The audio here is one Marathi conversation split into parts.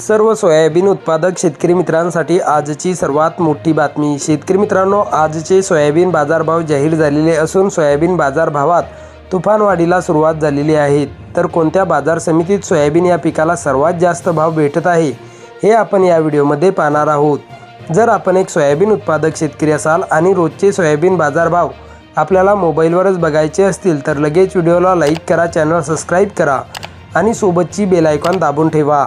सर्व सोयाबीन उत्पादक शेतकरी मित्रांसाठी आजची सर्वात मोठी बातमी. शेतकरी मित्रांनो आजचे सोयाबीन बाजारभाव जाहीर झालेले असून सोयाबीन बाजारभावात तुफानवाढीला सुरुवात झालेली आहे. तर कोणत्या बाजार समितीत सोयाबीन या पिकाला सर्वात जास्त भाव भेटत आहे हे आपण या व्हिडिओमध्ये पाहणार आहोत. जर आपण एक सोयाबीन उत्पादक शेतकरी असाल आणि रोजचे सोयाबीन बाजारभाव आपल्याला मोबाईलवरच बघायचे असतील तर लगेच व्हिडिओला लाईक करा चॅनल सबस्क्राईब करा आणि सोबतची बेल आयकॉन दाबून ठेवा.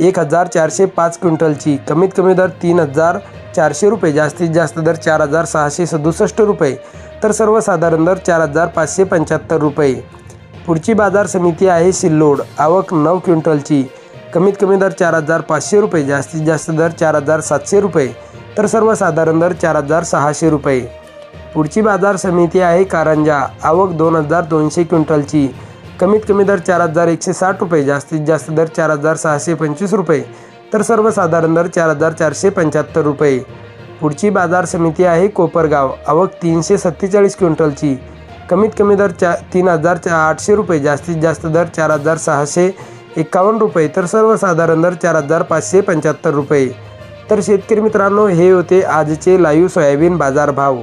एक हजार चारशे पाच क्विंटलची. कमीत कमी दर तीन हजार चारशे रुपये. जास्तीत जास्त दर चार हजार सहाशे सदुसष्ट रुपये. तर सर्वसाधारण दर चार हजार पाचशे पंच्याहत्तर रुपये. पुढची बाजार समिती आहे सिल्लोड. आवक नऊ क्विंटलची. कमीत कमी दर चार हजार पाचशे रुपये. जास्तीत जास्त दर चार हजार सातशे रुपये. तर सर्वसाधारण दर चार हजार सहाशे रुपये. पुढची बाजार समिती आहे कारंजा. आवक दोन हजार दोनशे क्विंटलची. कमीत कमी दर चार हजार एकशे साठ रुपये जास्तीत जास्त दर चार हजार सहाशे पंचवीस रुपये तर सर्वसाधारण दर चार हजार चारशे पंच्याहत्तर रुपये. पुढची बाजार समिती आहे कोपरगाव आवक तीनशे सत्तेचाळीस क्विंटलची. कमीत कमी दर चा तीन हजार चा आठशे रुपये जास्तीत जास्त दर चार हजार सहाशे एकावन्न रुपये तर सर्वसाधारण दर चार हजार पाचशे पंच्याहत्तर रुपये. तर शेतकरी मित्रांनो हे होते आजचे लाईव्ह सोयाबीन बाजार भाव